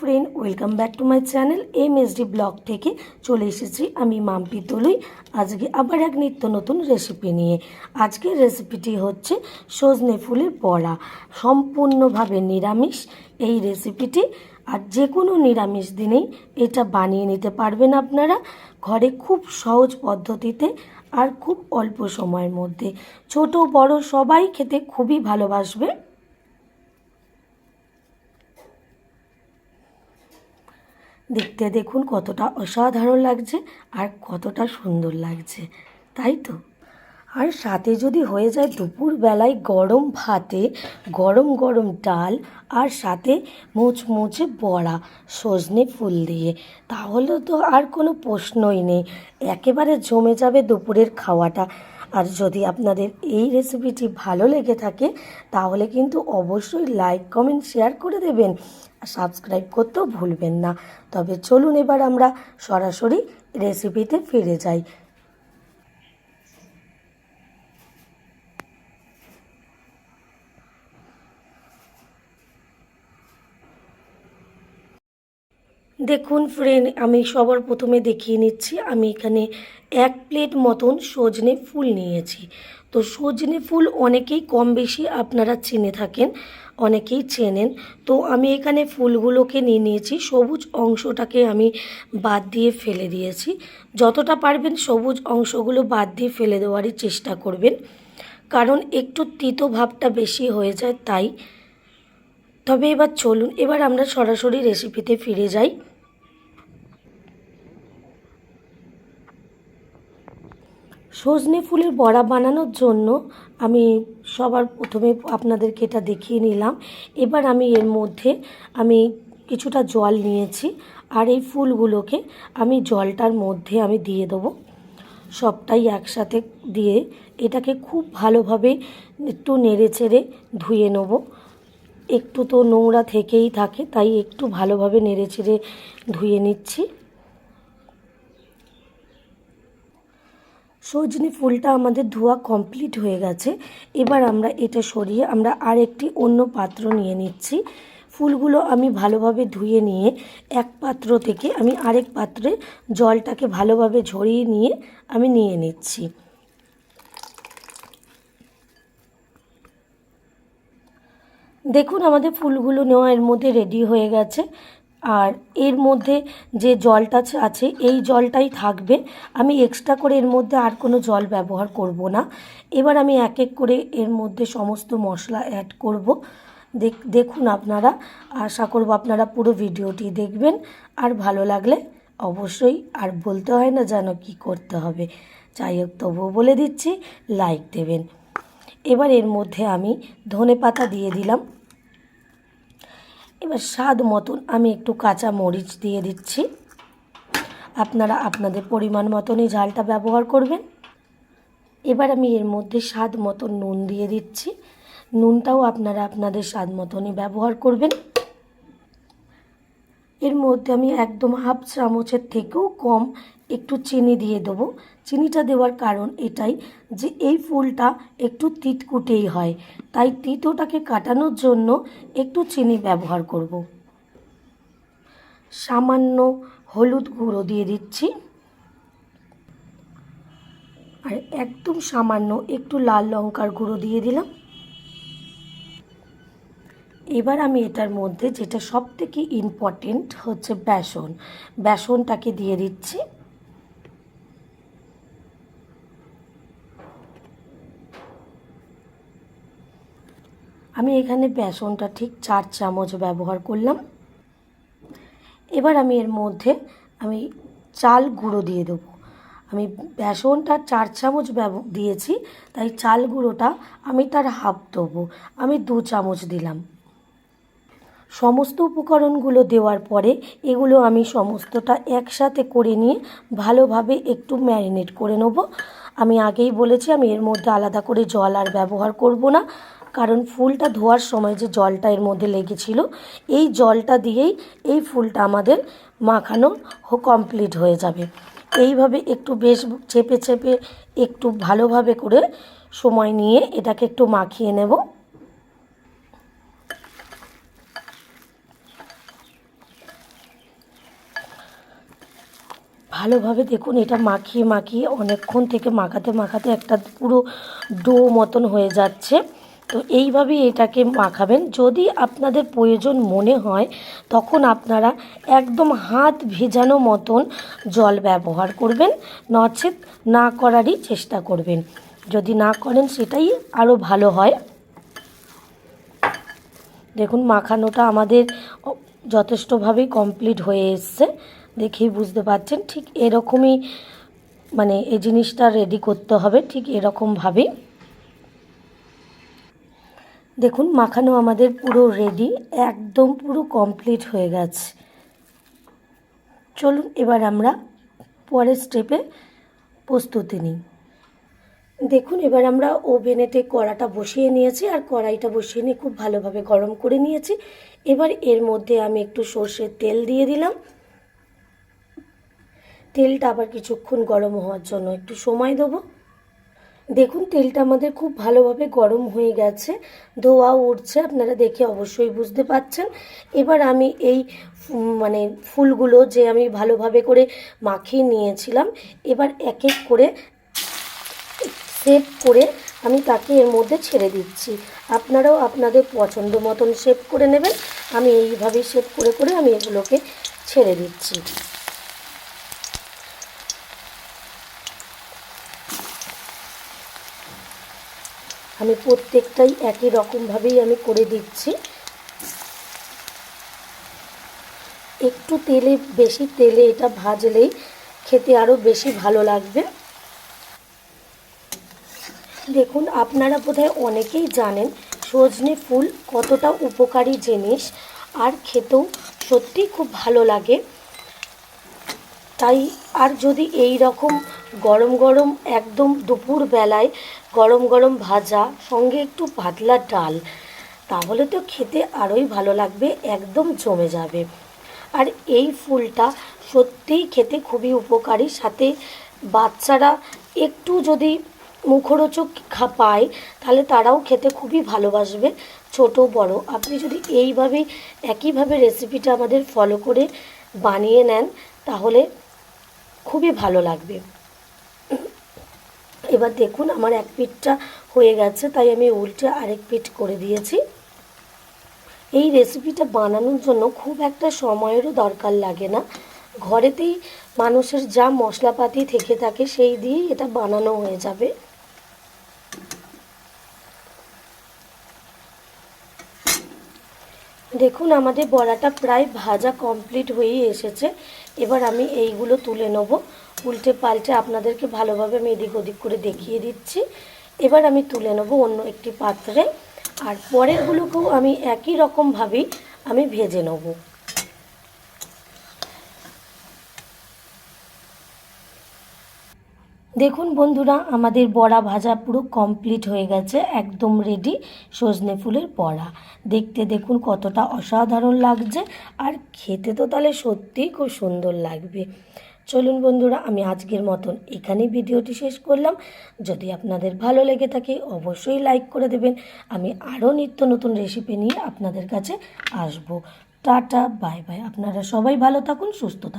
Friend welcome back to my channel M S D blog থেকে চলে এসেছি আমি মাম্পি তলুই। আজকে আবার এক নিত্য নতুন রেসিপি নিয়ে। আজকের রেসিপিটি হচ্ছে সজনে ফুলের বড়া। সম্পূর্ণভাবে নিরামিষ এই রেসিপিটি আর যে কোনো নিরামিষ দিনেই এটা বানিয়ে নিতে পারবেন আপনারা ঘরে খুব সহজ পদ্ধতিতে আর খুব অল্প সময়ের মধ্যে। ছোট বড় সবাই খেতে খুবই ভালোবাসবে। দেখতে দেখুন কতটা অসাধারণ লাগছে আর কতটা সুন্দর লাগছে, তাই তো? আর সাথে যদি হয়ে যায় দুপুরবেলায় গরম ভাতে, গরম গরম ডাল আর সাথে মুচমুচে বড়া, সজনে ফুল দিয়ে, তাহলে তো আর কোনো প্রশ্নই নেই। একেবারে জমে যাবে দুপুরের খাওয়াটা। আর যদি আপনাদের এই রেসিপিটি ভালো লেগে থাকে, তাহলে কিন্তু অবশ্যই লাইক কমেন্ট শেয়ার করে দেবেন। সাবস্ক্রাইব করতেও ভুলবেন না। তবে চলুন এবার আমরা সরাসরি রেসিপিতে ফিরে যাই। দেখুন ফ্রেন্ড আমি সবার প্রথমে দেখিয়ে নিচ্ছি, আমি এখানে এক প্লেট মতন সজনে ফুল নিয়েছি। তো সজনে ফুল অনেকেই কম বেশি আপনারা চিনে থাকেন, অনেকেই চেনেন। তো আমি এখানে ফুলগুলোকে নিয়ে নিয়েছি, সবুজ অংশটাকে আমি বাদ দিয়ে ফেলে দিয়েছি। যতটা পারবেন সবুজ অংশগুলো বাদ দিয়ে ফেলে দেওয়ারই চেষ্টা করবেন। কারণ একটু তিতো ভাবটা বেশি হয়ে যায়, তাই তবে এবার চলুন, এবার আমরা সরাসরি রেসিপিতে ফিরে যাই। সজনে ফুলের বড়া বানানোর জন্য আমি সবার প্রথমে আপনাদেরকে এটা দেখিয়ে নিলাম। এবার আমি এর মধ্যে আমি কিছুটা জল নিয়েছি আর এই ফুলগুলোকে আমি জলটার মধ্যে আমি দিয়ে দেবো। সবটাই একসাথে দিয়ে এটাকে খুব ভালোভাবে একটু নেড়ে চেড়ে ধুয়ে নেব। একটু তো নোংরা থেকেই থাকে, তাই একটু ভালোভাবে নেড়ে চেড়ে ধুয়ে নিচ্ছি। সজনে ফুলটা আমাদের ধোয়া কমপ্লিট হয়ে গেছে। এবার আমরা এটা সরিয়ে আমরা আরেকটি অন্য পাত্র নিয়ে নিচ্ছি। ফুলগুলো আমি ভালোভাবে ধুয়ে নিয়ে এক পাত্র থেকে আমি আরেক পাত্রে জলটাকে ভালোভাবে ঝরিয়ে নিয়ে আমি নিয়ে নিচ্ছি। দেখুন আমাদের ফুলগুলো নেওয়া এর মধ্যে রেডি হয়ে গেছে। আর এর মধ্যে যে জলটা আছে, এই জলটাই থাকবে। আমি এক্সট্রা করে এর মধ্যে আর কোনো জল ব্যবহার করব না। এবার আমি এক এক করে এর মধ্যে সমস্ত মশলা অ্যাড করব। দেখুন আপনারা, আশা করব আপনারা পুরো ভিডিওটি দেখবেন। আর ভালো লাগলে অবশ্যই আর বলতে হয় না যেন কি করতে হবে। যাই হোক, তবুও বলে দিচ্ছি লাইক দেবেন। এবার এর মধ্যে আমি ধনে পাতা দিয়ে দিলাম। এবার স্বাদ মতন আমি একটু কাঁচা মরিচ দিয়ে দিচ্ছি। আপনারা আপনাদের পরিমাণ মতনই ঝালটা ব্যবহার করবেন। এবার আমি এর মধ্যে স্বাদ মতন নুন দিয়ে দিচ্ছি। নুনটাও আপনারা আপনাদের স্বাদ মতনই ব্যবহার করবেন। এর মধ্যে আমি একদম হাফ চামচের থেকেও কম একটু চিনি দিয়ে দেবো। চিনিটা দেওয়ার কারণ এটাই যে এই ফুলটা একটু তিতকুটেই হয়। তাই তিতোটাকে কাটানোর জন্য একটু চিনি ব্যবহার করব। সামান্য হলুদ গুঁড়ো দিয়ে দিচ্ছি। আর একদম সামান্য একটু লাল লঙ্কার গুঁড়ো দিয়ে দিলাম। এবার আমি এটার মধ্যে যেটা সব থেকে ইম্পর্টেন্ট হচ্ছে বেসন। বেসনটাকে দিয়ে দিচ্ছি। আমি এখানে বেসনটা ঠিক চার চামচ ব্যবহার করলাম। এবার আমি এর মধ্যে আমি চাল গুঁড়ো দিয়ে দেবো। আমি বেসনটা চার চামচ দিয়েছি, তাই চাল গুঁড়োটা আমি তার হাফ দেবো। আমি দু চামচ দিলাম। সমস্ত উপকরণগুলো দেওয়ার পরে এগুলো আমি সমস্তটা একসাথে করে নিয়ে ভালোভাবে একটু ম্যারিনেট করে নেব। আমি আগেই বলেছি, আমি এর মধ্যে আলাদা করে জল আর ব্যবহার করব না। কারণ ফুলটা ধোয়ার সময় যে জলটা এর মধ্যে লেগেছিল, এই জলটা দিয়েই এই ফুলটা আমাদের মাখানো কমপ্লিট হয়ে যাবে। এইভাবে একটু বেশ চেপে চেপে একটু ভালোভাবে করে সময় নিয়ে এটাকে একটু মাখিয়ে নেব। ভালোভাবে দেখুন এটা মাখিয়ে মাখিয়ে অনেকক্ষণ থেকে মাখাতে মাখাতে একটা পুরো ডো মতন হয়ে যাচ্ছে। তো এইভাবেই এটাকে মাখাবেন। যদি আপনাদের প্রয়োজন মনে হয়, তখন আপনারা একদম হাত ভেজানো মতন জল ব্যবহার করবেন। নচেত না করারই চেষ্টা করবেন। যদি না করেন, সেটাই আরও ভালো হয়। দেখুন, মাখানোটা আমাদের যথেষ্টভাবেই কমপ্লিট হয়ে এসছে। দেখেই বুঝতে পারছেন, ঠিক এরকমই মানে এই জিনিসটা রেডি করতে হবে, ঠিক এরকমভাবেই। দেখুন, মাখানো আমাদের পুরো রেডি একদম পুরো কমপ্লিট হয়ে গেছে। চলুন, এবার আমরা পরের স্টেপে প্রস্তুতি নিই। দেখুন, এবার আমরা ওভেনেতে কড়াটা বসিয়ে নিয়েছি, আর কড়াইটা বসিয়ে নিয়ে খুব ভালোভাবে গরম করে নিয়েছি। এবার এর মধ্যে আমি একটু সর্ষের তেল দিয়ে দিলাম। তেলটা আবার কিছুক্ষণ গরম হওয়ার জন্য একটু সময় দেবো। দেখুন, তেলটা আমাদের খুব ভালোভাবে গরম হয়ে গেছে। ধোয়া উঠছে, আপনারা দেখে অবশ্যই বুঝতে পাচ্ছেন। এবার আমি এই মানে ফুলগুলো যে আমি ভালোভাবে করে মাখিয়ে নিয়েছিলাম, এবার এক এক করে সেভ করে আমি তাকে এর মধ্যে ছেড়ে দিচ্ছি। আপনারাও আপনাদের পছন্দ মতন শেপ করে নেবেন। আমি এইভাবেই শেপ করে করে আমি এগুলোকে ছেড়ে দিচ্ছি। আমি প্রত্যেকটাই একই রকমভাবেই আমি করে দিচ্ছি। একটু তেলে, বেশি তেলে এটা ভাজলেই খেতে আরও বেশি ভালো লাগবে। দেখুন, আপনারা বোধহয় অনেকেই জানেন সজনে ফুল কতটা উপকারী জিনিস, আর খেতেও সত্যিই খুব ভালো লাগে। তাই আর যদি এই রকম গরম গরম একদম দুপুর বেলায় গরম গরম ভাজা, সঙ্গে একটু পাতলা ডাল। তাহলে তো খেতে আরোই ভালো লাগবে, একদম জমে যাবে। আর এই ফুলটা সত্যিই খেতে খুবই উপকারী। সাথে বাচ্চারা একটু যদি মুখরোচক খা পায়, তাহলে তারাও খেতে খুবই ভালোবাসবে, ছোট, বড়। আপনি যদি এইভাবেই একইভাবে রেসিপিটা আমাদের ফলো করে বানিয়ে নেন, তাহলে খুবই ভালো লাগবে। এবার দেখুন আমার এক পিঠটা হয়ে গেছে, তাই আমি উল্টে আরেক পিঠ করে দিয়েছি। এই রেসিপিটা বানানোর জন্য খুব একটা সময়েরও দরকার লাগে না। ঘরেতেই মানুষের যা মশলাপাতি থেকে থাকে, সেই দিয়েই এটা বানানো হয়ে যাবে। দেখুন, আমাদের বড়াটা প্রায় ভাজা কমপ্লিট হয়েই এসেছে। এবার আমি এইগুলো তুলে নেব। উল্টে পাল্টে আপনাদেরকে ভালোভাবে আমি এদিক ওদিক করে দেখিয়ে দিচ্ছি। এবার আমি তুলে নেব অন্য একটি পাত্রে। আর পরেরগুলোকেও আমি একই রকমভাবেই আমি ভেজে নেব। দেখুন বন্ধুরা, আমাদের বড়া ভাজা পুরো কমপ্লিট হয়ে গেছে, একদম রেডি সজনে ফুলের বড়া। দেখতে দেখুন কতটা অসাধারণ লাগছে, আর খেতে তো তাহলে সত্যিই খুব সুন্দর লাগবে। চলুন বন্ধুরা, আমি আজকের মতন এখানেই ভিডিওটি শেষ করলাম। যদি আপনাদের ভালো লেগে থাকে, অবশ্যই লাইক করে দেবেন। আমি আরও নিত্য নতুন রেসিপি নিয়ে আপনাদের কাছে আসব। টাটা বাই বাই আপনারা সবাই ভালো থাকুন, সুস্থ থাকুন।